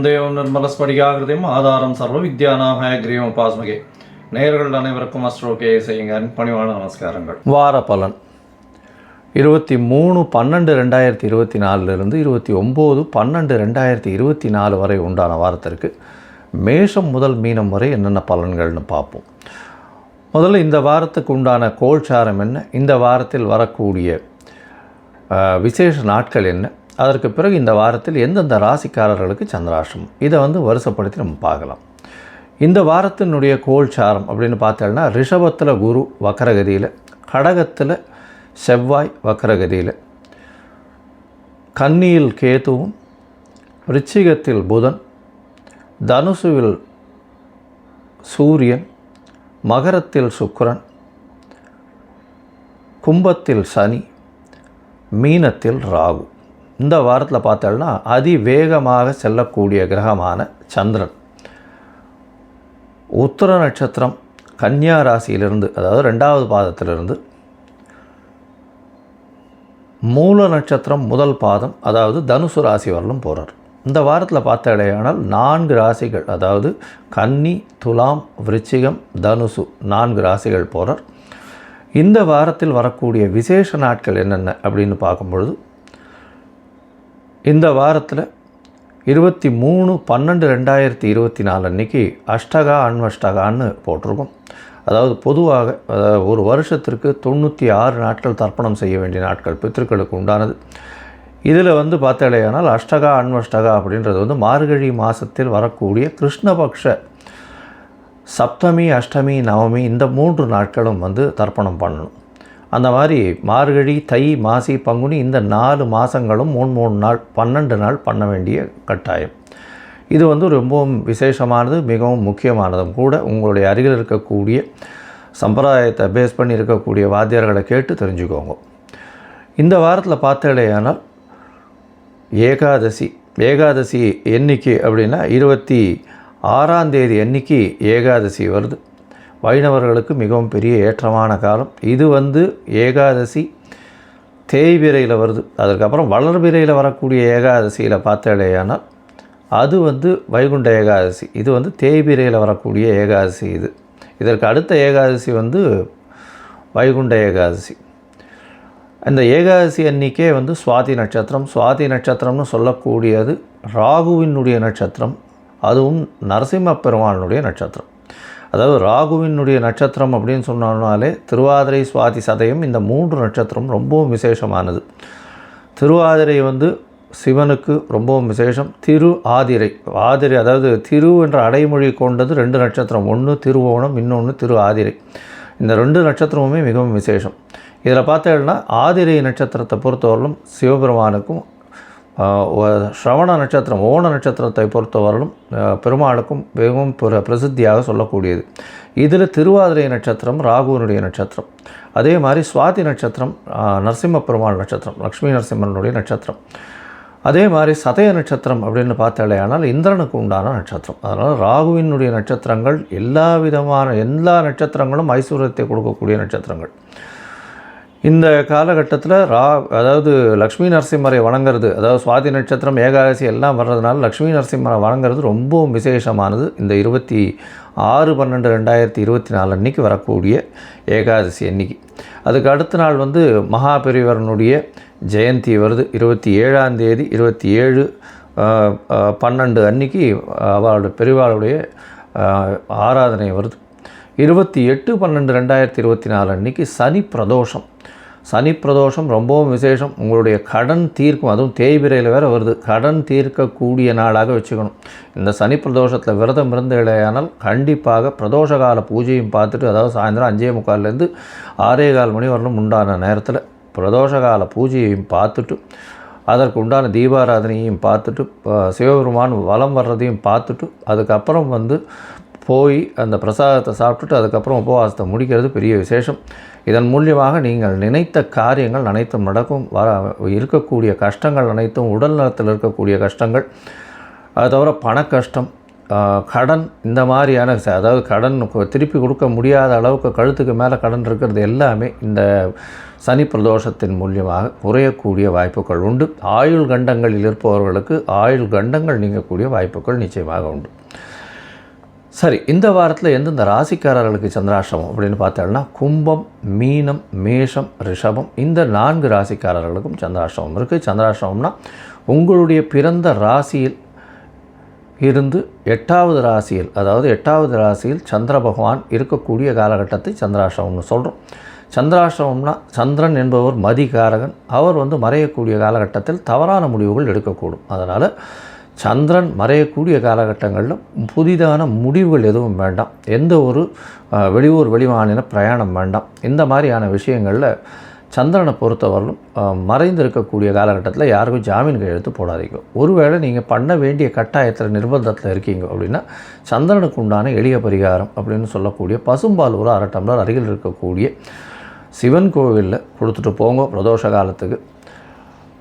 ஞானானந்தமயம் தேவம் நிர்மலஸ்படிகாகிருதியும் ஆதாரம் சர்வ வித்யானாக கிரீவம் பாஸ்மகே நேர்கள் அனைவருக்கும் அஸ்ட்ரோகே செய்யுங்க. பணிவான நமஸ்காரங்கள். வார பலன். இருபத்தி மூணு பன்னெண்டு ரெண்டாயிரத்தி இருபத்தி நாலுலேருந்து இருபத்தி ஒம்பது பன்னெண்டு ரெண்டாயிரத்தி இருபத்தி நாலு வரை உண்டான வாரத்திற்கு மேஷம் முதல் மீனம் வரை என்னென்ன பலன்கள்னு பார்ப்போம். முதல்ல இந்த வாரத்துக்கு உண்டான கோல்சாரம் என்ன? இந்த வாரத்தில் வரக்கூடிய விசேஷ நாட்கள் என்ன? அதற்கு பிறகு இந்த வாரத்தில் எந்தெந்த ராசிக்காரர்களுக்கு சந்திராஷ்டிரமம் இதை வந்து வருஷப்படுத்தி நம்ம பார்க்கலாம். இந்த வாரத்தினுடைய கோல்சாரம் அப்படின்னு பார்த்தோம்னா ரிஷபத்தில் குரு வக்கரகதியில் கடகத்தில் செவ்வாய் வக்கரகதியில் கன்னியில் கேதுவும் ரிச்சிகத்தில் புதன் தனுசுவில் சூரியன் மகரத்தில் சுக்கரன் கும்பத்தில் சனி மீனத்தில் ராகு. இந்த வாரத்தில் பார்த்தோம்னா அதிவேகமாக செல்லக்கூடிய கிரகமான சந்திரன். உத்தர நட்சத்திரம் கன்னியா ராசியிலிருந்து அதாவது ரெண்டாவது பாதத்திலிருந்து மூல நட்சத்திரம் முதல் பாதம் அதாவது தனுசு ராசி வரலும் போகிறார் இந்த வாரத்தில் பார்த்த இடையானால் நான்கு ராசிகள் அதாவது கன்னி துலாம் விருச்சிகம் தனுசு நான்கு ராசிகள் போகிறார் இந்த வாரத்தில் வரக்கூடிய விசேஷ நாட்கள் என்னென்ன அப்படின்னு பார்க்கும்பொழுது இந்த வாரத்தில் இருபத்தி மூணு பன்னெண்டு ரெண்டாயிரத்தி இருபத்தி நாலு அன்றைக்கி அஷ்டகா அன்வஷ்டகான்னு போட்டிருக்கோம். அதாவது பொதுவாக அதாவது ஒரு வருஷத்திற்கு தொண்ணூற்றி ஆறு நாட்கள் தர்ப்பணம் செய்ய வேண்டிய நாட்கள் பித்திருக்களுக்கு உண்டானது. இதில் வந்து பார்த்தாலேயானால் அஷ்டகா அன்வஷ்டகா அப்படின்றது வந்து மார்கழி மாதத்தில் வரக்கூடிய கிருஷ்ணபக்ஷ சப்தமி அஷ்டமி நவமி இந்த மூன்று நாட்களும் வந்து தர்ப்பணம் பண்ணணும். அந்த மாதிரி மார்கழி தை மாசி பங்குனி இந்த நாலு மாதங்களும் மூணு மூணு நாள் பன்னெண்டு நாள் பண்ண வேண்டிய கட்டாயம். இது வந்து ரொம்பவும் விசேஷமானது மிகவும் முக்கியமானதும் கூட உங்களுடைய அருகில் இருக்கக்கூடிய சம்பிரதாயத்தை பேஸ் பண்ணி இருக்கக்கூடிய வாத்தியார்களை கேட்டு தெரிஞ்சுக்கோங்க. இந்த வாரத்தில் பார்த்தேடையானால் ஏகாதசி ஏகாதசி எண்ணிக்கை அப்படின்னா இருபத்தி ஆறாம் தேதி அன்னைக்கு ஏகாதசி வருது. வைணவர்களுக்கு மிகவும் பெரிய ஏற்றமான காலம். இது வந்து ஏகாதசி தேய்பிரையில் வருது. அதற்கப்புறம் வளர்பிரையில் வரக்கூடிய ஏகாதசியில் பார்த்தாலேயானால் அது வந்து வைகுண்ட ஏகாதசி. இது வந்து தேய்பிரையில் வரக்கூடிய ஏகாதசி இது. இதற்கு அடுத்த ஏகாதசி வந்து வைகுண்ட ஏகாதசி. அந்த ஏகாதசி அன்னிக்கே வந்து சுவாதி நட்சத்திரம். சுவாதி நட்சத்திரம்னு சொல்லக்கூடியது ராகுவினுடைய நட்சத்திரம். அதுவும் நரசிம்ம பெருமானுடைய நட்சத்திரம். அதாவது ராகுவினுடைய நட்சத்திரம் அப்படின்னு சொன்னாலே திருவாதிரை சுவாதி சதயம் இந்த மூன்று நட்சத்திரம் ரொம்பவும் விசேஷமானது. திருவாதிரை வந்து சிவனுக்கு ரொம்பவும் விசேஷம். திரு ஆதிரை. ஆதிரை அதாவது திரு என்ற அடைமொழி கொண்டது ரெண்டு நட்சத்திரம். ஒன்று திருவோணம் இன்னொன்று திரு ஆதிரை. இந்த ரெண்டு நட்சத்திரமுமே மிகவும் விசேஷம். இதில் பார்த்தேன்னா ஆதிரை நட்சத்திரத்தை பொறுத்தவரையிலும் சிவபெருமானுக்கும் ஸ்ரவண நட்சத்திரம் ஓண நட்சத்திரத்தை பொறுத்தவரையிலும் பெருமாளுக்கும் மிகவும் பிரசித்தியாக சொல்லக்கூடியது. இதில் திருவாதிரை நட்சத்திரம் ராகுவனுடைய நட்சத்திரம். அதே மாதிரி சுவாதி நட்சத்திரம் நரசிம்ம பெருமாள் நட்சத்திரம் லக்ஷ்மி நரசிம்மனுடைய நட்சத்திரம். அதே மாதிரி சதய நட்சத்திரம் அப்படின்னு பார்த்தாலேயானால் இந்திரனுக்கு உண்டான நட்சத்திரம். அதனால் ராகுவினுடைய நட்சத்திரங்கள் எல்லா விதமான எல்லா நட்சத்திரங்களும் ஐஸ்வர்யத்தை கொடுக்கக்கூடிய நட்சத்திரங்கள். இந்த காலகட்டத்தில் ரா அதாவது லக்ஷ்மி நரசிம்மரை வணங்குறது அதாவது சுவாதி நட்சத்திரம் ஏகாதசி எல்லாம் வர்றதுனால லக்ஷ்மி நரசிம்மரை வணங்குறது ரொம்பவும் விசேஷமானது. இந்த இருபத்தி ஆறு பன்னெண்டு ரெண்டாயிரத்தி இருபத்தி நாலு அன்னைக்கு வரக்கூடிய ஏகாதசி அன்னைக்கு. அதுக்கு அடுத்த நாள் வந்து மகாபெரிவரனுடைய ஜெயந்தி வருது. இருபத்தி ஏழாம் தேதி இருபத்தி ஏழு பன்னெண்டு அன்னைக்கு அவளுடைய பெரிவாளுடைய ஆராதனை வருது. இருபத்தி எட்டு பன்னெண்டு ரெண்டாயிரத்தி இருபத்தி நாலு அன்னைக்கு சனி பிரதோஷம். சனி பிரதோஷம் ரொம்பவும் விசேஷம். உங்களுடைய கடன் தீர்க்கும் அதுவும் தேய்பிரையில் வேறு வருது. கடன் தீர்க்கக்கூடிய நாளாக வச்சுக்கணும். இந்த சனி பிரதோஷத்தில் விரதம் இருந்து இடையானால் கண்டிப்பாக பிரதோஷ கால பூஜையும் பார்த்துட்டு அதாவது சாயந்தரம் அஞ்சே முக்கால்லேருந்து ஆறே கால் மணி வரலும் உண்டான நேரத்தில் பிரதோஷ கால பூஜையையும் பார்த்துட்டு அதற்கு உண்டான தீபாராதனையும் பார்த்துட்டு சிவபெருமான் வலம் வர்றதையும் பார்த்துட்டு அதுக்கப்புறம் வந்து போய் அந்த பிரசாதத்தை சாப்பிட்டுட்டு அதுக்கப்புறம் உபவாசத்தை முடிக்கிறது பெரிய விசேஷம். இதன் மூலியமாக நீங்கள் நினைத்த காரியங்கள் அனைத்தும் நடக்கும். வர இருக்கக்கூடிய கஷ்டங்கள் அனைத்தும் உடல் நலத்தில் இருக்கக்கூடிய கஷ்டங்கள். அது தவிர பண கஷ்டம் கடன் இந்த மாதிரியான அதாவது கடன் திருப்பி கொடுக்க முடியாத அளவுக்கு கழுத்துக்கு மேலே கடன் இருக்கிறது எல்லாமே இந்த சனி பிரதோஷத்தின் மூலியமாக குறையக்கூடிய வாய்ப்புகள் உண்டு. ஆயுள் கண்டங்களில் இருப்பவர்களுக்கு ஆயுள் கண்டங்கள் நீங்கக்கூடிய வாய்ப்புகள் நிச்சயமாக உண்டு. சரி இந்த வாரத்தில் எந்தெந்த ராசிக்காரர்களுக்கு சந்திராஷ்டமம் அப்படின்னு பார்த்தோம்னா கும்பம் மீனம் மேஷம் ரிஷபம் இந்த நான்கு ராசிக்காரர்களுக்கும் சந்திராஷ்டமம் இருக்குது சந்திராஷ்டமம்னா உங்களுடைய பிறந்த ராசியில் இருந்து எட்டாவது ராசியில் அதாவது எட்டாவது ராசியில் சந்திர பகவான் இருக்கக்கூடிய காலகட்டத்தை சந்திராஷ்டமம்னு சொல்கிறோம் சந்திராஷ்டமம்னா சந்திரன் என்பவர் மதிகாரகன். அவர் வந்து மறையக்கூடிய காலகட்டத்தில் தவறான முடிவுகள் எடுக்கக்கூடும். அதனால் சந்திரன் மறையக்கூடிய காலகட்டங்களில் புதிதான முடிவுகள் எதுவும் வேண்டாம். எந்த ஒரு வெளியூர் வெளிமாநில பிரயாணம் வேண்டாம். இந்த மாதிரியான விஷயங்களில் சந்திரனை பொறுத்தவரையிலும் மறைந்து மறைந்திருக்கக்கூடிய காலகட்டத்தில் யாருக்கும் ஜாமீன் கையெழுத்து போடாதீங்க. ஒருவேளை நீங்கள் பண்ண வேண்டிய கட்டாயத்தில் நிர்பந்தத்தில் இருக்கீங்க அப்படின்னா சந்திரனுக்கு உண்டான எளிய பரிகாரம் அப்படின்னு சொல்லக்கூடிய பசும்பால் ஒரு அரை டம்ளர் அருகில் இருக்கக்கூடிய சிவன் கோவிலில் கொடுத்துட்டு போங்க பிரதோஷ காலத்துக்கு.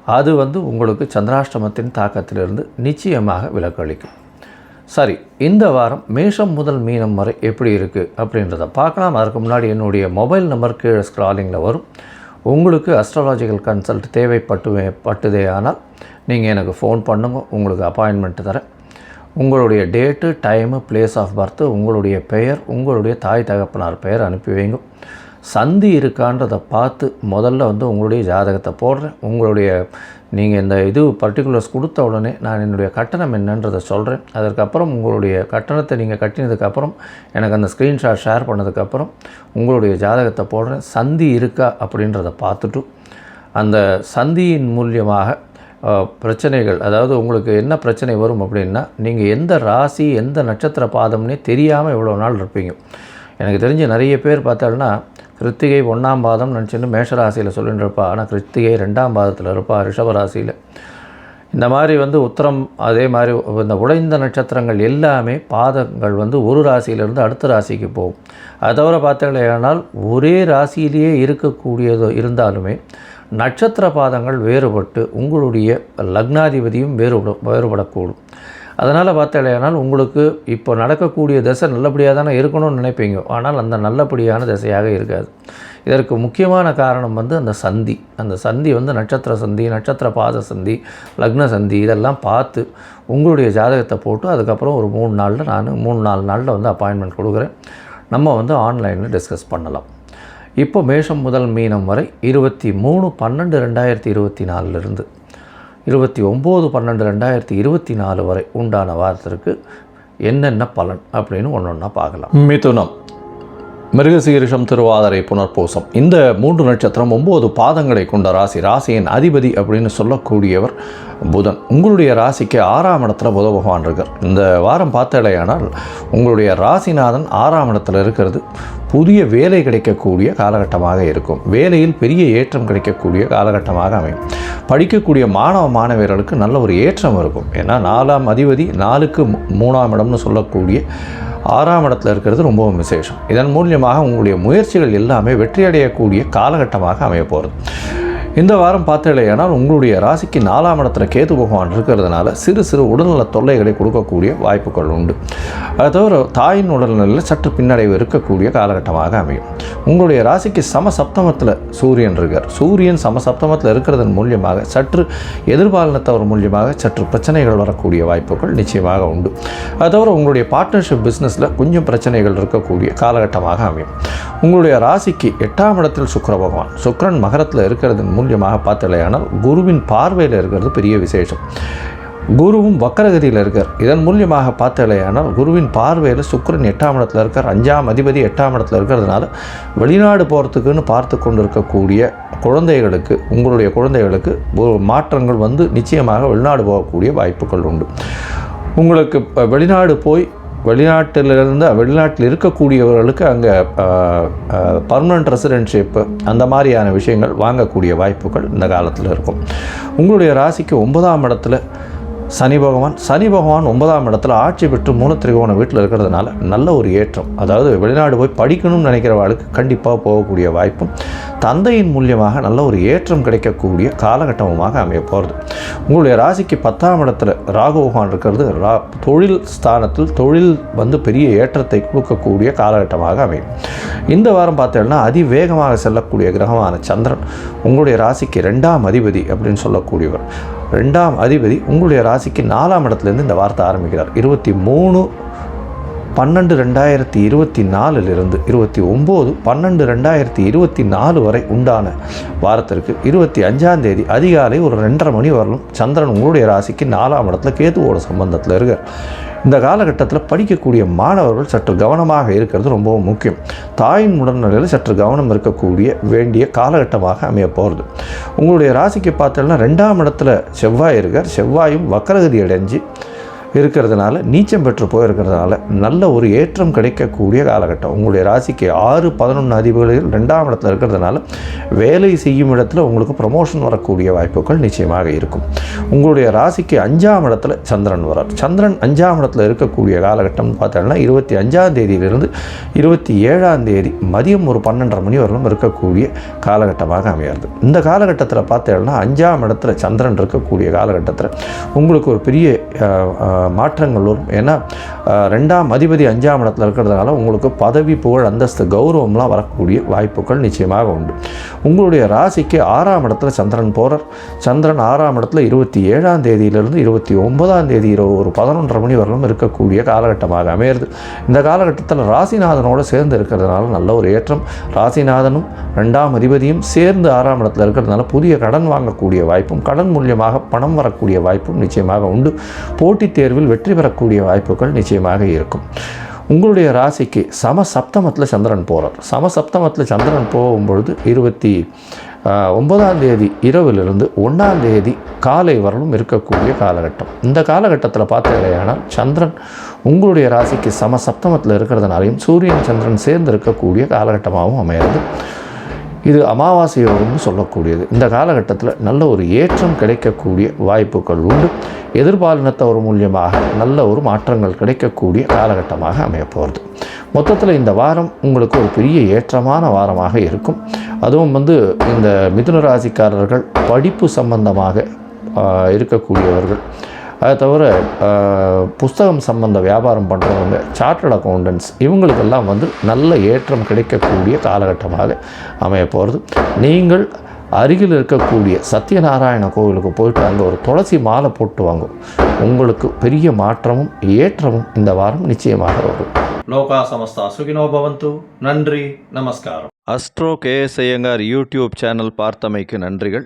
அது வந்து உங்களுக்கு சந்திராஷ்டமத்தின் தாக்கத்திலிருந்து நிச்சயமாக விலக்களிக்கும். சரி இந்த வாரம் மேஷம் முதல் மீனம் வரை எப்படி இருக்குது அப்படின்றத பார்க்கலாம். அதற்கு முன்னாடி என்னுடைய மொபைல் நம்பர் கீழே ஸ்க்ராலிங்கில் வரும். உங்களுக்கு அஸ்ட்ராலாஜிக்கல் கன்சல்ட் தேவைப்பட்டு பட்டுதே ஆனால் நீங்கள் எனக்கு ஃபோன் பண்ணுங்க உங்களுக்கு அப்பாயின்மெண்ட் தரேன். உங்களுடைய date time place of birth உங்களுடைய பெயர் உங்களுடைய தாய் தகப்பனார் பெயர் அனுப்பி வைங்க. சந்தி இருக்கான்றதை பார்த்து முதல்ல வந்து உங்களுடைய ஜாதகத்தை போடுறேன். உங்களுடைய நீங்கள் இந்த இது பர்டிகுலர்ஸ் கொடுத்த உடனே நான் என்னுடைய கட்டணம் என்னன்றதை சொல்கிறேன் அதற்கப்புறம் உங்களுடைய கட்டணத்தை நீங்கள் கட்டினதுக்கப்புறம் எனக்கு அந்த ஸ்க்ரீன்ஷாட் ஷேர் பண்ணதுக்கப்புறம் உங்களுடைய ஜாதகத்தை போடுறேன். சந்தி இருக்கா அப்படின்றத பார்த்துட்டு அந்த சந்தியின் மூலியமாக பிரச்சனைகள் அதாவது உங்களுக்கு என்ன பிரச்சனை வரும் அப்படின்னா நீங்கள் எந்த ராசி எந்த நட்சத்திர பாதம்னே தெரியாமல் இவ்வளோ நாள் இருப்பீங்க. எனக்கு தெரிஞ்ச நிறைய பேர் பார்த்தாலும்னா கிருத்திகை ஒன்றாம் பாதம் நினச்சின்னு மேஷராசியில் சொல்லிட்டு இருப்பா ஆனால் கிருத்திகை ரெண்டாம் பாதத்தில் இருப்பாள் ரிஷபராசியில். இந்த மாதிரி வந்து உத்தரம் அதே மாதிரி இந்த உடைந்த நட்சத்திரங்கள் எல்லாமே பாதங்கள் வந்து ஒரு ராசியிலிருந்து அடுத்த ராசிக்கு போகும். அதை தவிர பார்த்தீங்கன்னா ஒரே ராசியிலேயே இருக்கக்கூடியது இருந்தாலுமே நட்சத்திர பாதங்கள் வேறுபட்டு உங்களுடைய லக்னாதிபதியும் வேறுபட வேறுபடக்கூடும். அதனால் பார்த்தாலேனால் உங்களுக்கு இப்போ நடக்கக்கூடிய தசை நல்லபடியாக தானே இருக்கணும்னு நினைப்பீங்க. ஆனால் அந்த நல்லபடியான திசையாக இருக்காது. இதற்கு முக்கியமான காரணம் வந்து அந்த சந்தி. அந்த சந்தி வந்து நட்சத்திர சந்தி நட்சத்திர பாத சந்தி லக்ன சந்தி இதெல்லாம் பார்த்து உங்களுடைய ஜாதகத்தை போட்டு அதுக்கப்புறம் ஒரு மூணு நாளில் நான் மூணு நாலு நாளில் வந்து அப்பாயின்மெண்ட் கொடுக்குறேன். நம்ம வந்து ஆன்லைனில் டிஸ்கஸ் பண்ணலாம். இப்போ மேஷம் முதல் மீனம் வரை இருபத்தி மூணு பன்னெண்டு ரெண்டாயிரத்தி இருபத்தி நாலுலேருந்து இருபத்தி ஒம்பது பன்னெண்டு ரெண்டாயிரத்தி இருபத்தி நாலு வரை உண்டான வாரத்திற்கு என்னென்ன பலன் அப்படின்னு ஒன்று ஒன்றா பார்க்கலாம். மிதுனம். மிருகசீரிஷம் திருவாதிரை புனர்பூசம். இந்த மூன்று நட்சத்திரம் ஒம்பது பாதங்களை கொண்ட ராசி. ராசியின் அதிபதி அப்படின்னு சொல்லக்கூடியவர் புதன் உங்களுடைய ராசிக்கு ஆறாம் இடத்துல புத பகவான் இருக்கார் இந்த வாரம் பார்த்தாலேயானால் உங்களுடைய ராசிநாதன் ஆறாம் இடத்துல இருக்கிறது. புதிய வேலை கிடைக்கக்கூடிய காலகட்டமாக இருக்கும். வேலையில் பெரிய ஏற்றம் கிடைக்கக்கூடிய காலகட்டமாக அமையும். படிக்கக்கூடிய மாணவ மாணவியர்களுக்கு நல்ல ஒரு ஏற்றம் இருக்கும். ஏன்னா நாலாம் அதிபதி நாலுக்கு மூணாம் இடம்னு சொல்லக்கூடிய ஆறாம் இடத்துல இருக்கிறது ரொம்பவும் விசேஷம். இதன் மூலியமாக உங்களுடைய முயற்சிகள் எல்லாமே வெற்றியடையக்கூடிய காலகட்டமாக அமைய போகிறது. இந்த வாரம் பார்த்தீங்களேனால் உங்களுடைய ராசிக்கு நாலாம் இடத்துல கேது பகவான் இருக்கிறதுனால சிறு சிறு உடல்நல தொல்லைகளை கொடுக்கக்கூடிய வாய்ப்புகள் உண்டு. அது தவிர தாயின் உடல்நிலையில் சற்று பின்னடைவு இருக்கக்கூடிய காலகட்டமாக அமையும். உங்களுடைய ராசிக்கு சம சப்தமத்தில் சூரியன் இருக்கார். சூரியன் சம சப்தமத்தில் இருக்கிறதன் மூலியமாக சற்று எதிர்பாலினத்தவர் மூலியமாக சற்று பிரச்சனைகள் வரக்கூடிய வாய்ப்புகள் நிச்சயமாக உண்டு. அது தவிர உங்களுடைய பார்ட்னர்ஷிப் பிஸ்னஸில் கொஞ்சம் பிரச்சனைகள் இருக்கக்கூடிய காலகட்டமாக அமையும். உங்களுடைய ராசிக்கு எட்டாம் இடத்தில் சுக்கர பகவான். சுக்கிரன் மகரத்தில் இருக்கிறதன் மூலியமாக பார்த்தலையானால் குருவின் பார்வையில் இருக்கிறது பெரிய விசேஷம். குருவும் வக்கரகதியில் இருக்கார். இதன் மூலியமாக பார்த்தலையானால் குருவின் பார்வையில் சுக்கரன் எட்டாம் இடத்துல இருக்கார். அஞ்சாம் அதிபதி எட்டாம் இடத்துல இருக்கிறதுனால வெளிநாடு போகிறதுக்குன்னு பார்த்து கொண்டு இருக்கக்கூடிய குழந்தைகளுக்கு உங்களுடைய குழந்தைகளுக்கு மாற்றங்கள் வந்து நிச்சயமாக வெளிநாடு போகக்கூடிய வாய்ப்புகள் உண்டு. உங்களுக்கு வெளிநாடு போய் வெளிநாட்டிலிருந்து வெளிநாட்டில் இருக்கக்கூடியவர்களுக்கு அங்கே பர்மனன்ட் ரெசிடென்ஷிப்பு அந்த மாதிரியான விஷயங்கள் வாங்கக்கூடிய வாய்ப்புகள் இந்த காலத்தில் இருக்கும். உங்களுடைய ராசிக்கு ஒன்பதாம் இடத்துல சனி பகவான். சனி பகவான் ஒன்பதாம் இடத்துல ஆட்சி பெற்று மூலத்திரிகோண வீட்டில் இருக்கிறதுனால நல்ல ஒரு ஏற்றம். அதாவது வெளிநாடு போய் படிக்கணும்னு நினைக்கிறவர்களுக்கு கண்டிப்பாக போகக்கூடிய வாய்ப்பும் தந்தையின் மூலியமாக நல்ல ஒரு ஏற்றம் கிடைக்கக்கூடிய காலகட்டமாக அமைய போகிறது உங்களுடைய ராசிக்கு பத்தாம் இடத்துல ராகு பகவான் இருக்கிறது. ரா தொழில் ஸ்தானத்தில் தொழில் வந்து பெரிய ஏற்றத்தை கொடுக்கக்கூடிய காலகட்டமாக அமையும். இந்த வாரம் பார்த்தீங்கன்னா அதிவேகமாக செல்லக்கூடிய கிரகமான சந்திரன் உங்களுடைய ராசிக்கு ரெண்டாம் அதிபதி அப்படின்னு சொல்லக்கூடியவர். ரெண்டாம் அதிபதி உங்களுடைய ராசிக்கு நாலாம் இடத்துலேருந்து இந்த வார்த்தை ஆரம்பிக்கிறார். இருபத்தி மூணு பன்னெண்டு ரெண்டாயிரத்தி இருபத்தி நாலுலேருந்து இருபத்தி ஒம்பது பன்னெண்டு ரெண்டாயிரத்தி இருபத்தி நாலு வரை உண்டான வாரத்திற்கு இருபத்தி அஞ்சாம் தேதி அதிகாலை ஒரு ரெண்டரை மணி வரலும் சந்திரன் உங்களுடைய ராசிக்கு நாலாம் இடத்துல கேதுவோட சம்பந்தத்தில் இருக்கார். இந்த காலகட்டத்தில் படிக்கக்கூடிய மாணவர்கள் சற்று கவனமாக இருக்கிறது ரொம்பவும் முக்கியம். தாயின் உடல்நிலையில் சற்று கவனம் இருக்கக்கூடிய வேண்டிய காலகட்டமாக அமைய போகிறது உங்களுடைய ராசிக்கு பார்த்தோம்னா ரெண்டாம் இடத்துல செவ்வாய் இருக்கார். செவ்வாயும் வக்கரகதி அடைஞ்சு இருக்கிறதுனால நீச்சம் பெற்று போயிருக்கிறதுனால நல்ல ஒரு ஏற்றம் கிடைக்கக்கூடிய காலகட்டம். உங்களுடைய ராசிக்கு ஆறு பதினொன்று அதிபதிகள் ரெண்டாம் இடத்துல இருக்கிறதுனால வேலை செய்யும் இடத்துல உங்களுக்கு ப்ரமோஷன் வரக்கூடிய வாய்ப்புகள் நிச்சயமாக இருக்கும். உங்களுடைய ராசிக்கு அஞ்சாம் இடத்துல சந்திரன் வரார். சந்திரன் அஞ்சாம் இடத்துல இருக்கக்கூடிய காலகட்டம் பார்த்தோம்னா இருபத்தி அஞ்சாம் தேதியிலிருந்து இருபத்தி ஏழாம் தேதி மதியம் ஒரு பன்னெண்டரை மணி வரலும் இருக்கக்கூடிய காலகட்டமாக அமையாது இந்த காலகட்டத்தில் பார்த்தோம்னா அஞ்சாம் இடத்துல சந்திரன் இருக்கக்கூடிய காலகட்டத்தில் உங்களுக்கு ஒரு பெரிய மாற்றங்கள் வரும் ஏன்னா ரெண்டாம் அதிபதி அஞ்சாம் இடத்துல இருக்கிறதுனால உங்களுக்கு பதவி புகழ் அந்தஸ்து கௌரவம்லாம் வரக்கூடிய வாய்ப்புகள் நிச்சயமாக உண்டு. உங்களுடைய ராசிக்கு ஆறாம் இடத்துல சந்திரன் போகிறார் சந்திரன் ஆறாம் இடத்துல இருபத்தி ஏழாம் தேதியிலிருந்து இருபத்தி ஒன்பதாம் தேதி இரவு ஒரு பதினொன்றரை மணி வரலும் இருக்கக்கூடிய காலகட்டமாக அமையிறது. இந்த காலகட்டத்தில் ராசிநாதனோடு சேர்ந்து இருக்கிறதுனால நல்ல ஒரு ஏற்றம். ராசிநாதனும் ரெண்டாம் அதிபதியும் சேர்ந்து ஆறாம் இடத்துல இருக்கிறதுனால புதிய கடன் வாங்கக்கூடிய வாய்ப்பும் கடன் மூலியமாக பணம் வரக்கூடிய வாய்ப்பும் நிச்சயமாக உண்டு. போட்டித் தேர்வில் வெற்றி பெறக்கூடிய வாய்ப்புகள் நிச்சயமாக இருக்கும். உங்களுடைய ராசிக்கு சம சப்தமத்தில் சந்திரன் போகிறார் சம சப்தமத்தில் சந்திரன் போகும்பொழுது இருபத்தி ஒன்பதாம் தேதி இரவிலிருந்து ஒன்றாம் தேதி காலை வரலும் இருக்கக்கூடிய காலகட்டம். இந்த காலகட்டத்தில் பார்த்தீங்கன்னா சந்திரன் உங்களுடைய ராசிக்கு சம சப்தமத்தில் இருக்கிறதுனாலையும் சூரியன் சந்திரன் சேர்ந்து இருக்கக்கூடிய காலகட்டமாகவும் அமையிறது இது அமாவாசை யோகம்னு சொல்லக்கூடியது. இந்த காலகட்டத்தில் நல்ல ஒரு ஏற்றம் கிடைக்கக்கூடிய வாய்ப்புகள் உண்டு. எதிர்பாலினத்தவர் மூலியமாக நல்ல ஒரு மாற்றங்கள் கிடைக்கக்கூடிய காலகட்டமாக அமையப்போகிறது மொத்தத்தில் இந்த வாரம் உங்களுக்கு ஒரு பெரிய ஏற்றமான வாரமாக இருக்கும். அதுவும் வந்து இந்த மிதுன ராசிக்காரர்கள் படிப்பு சம்பந்தமாக இருக்கக்கூடியவர்கள். அதை தவிர புஸ்தகம் சம்பந்த வியாபாரம் பண்ணுறவங்க சார்ட்டர்ட் அக்கௌண்டன்ஸ் இவங்களுக்கெல்லாம் வந்து நல்ல ஏற்றம் கிடைக்கக்கூடிய காலகட்டமாக அமைய போகிறது நீங்கள் அருகில் இருக்கக்கூடிய சத்யநாராயண கோவிலுக்கு போயிட்டு அங்கே ஒரு துளசி மாலை போட்டு வாங்கும் உங்களுக்கு பெரிய மாற்றமும் ஏற்றமும் இந்த வாரம் நிச்சயமாக வரும். லோகா சமஸ்தா சுகினோ பவந்து. நன்றி நமஸ்காரம். Astro KS Iyengar YouTube channel பார்த்தமைக்கு நன்றிகள்.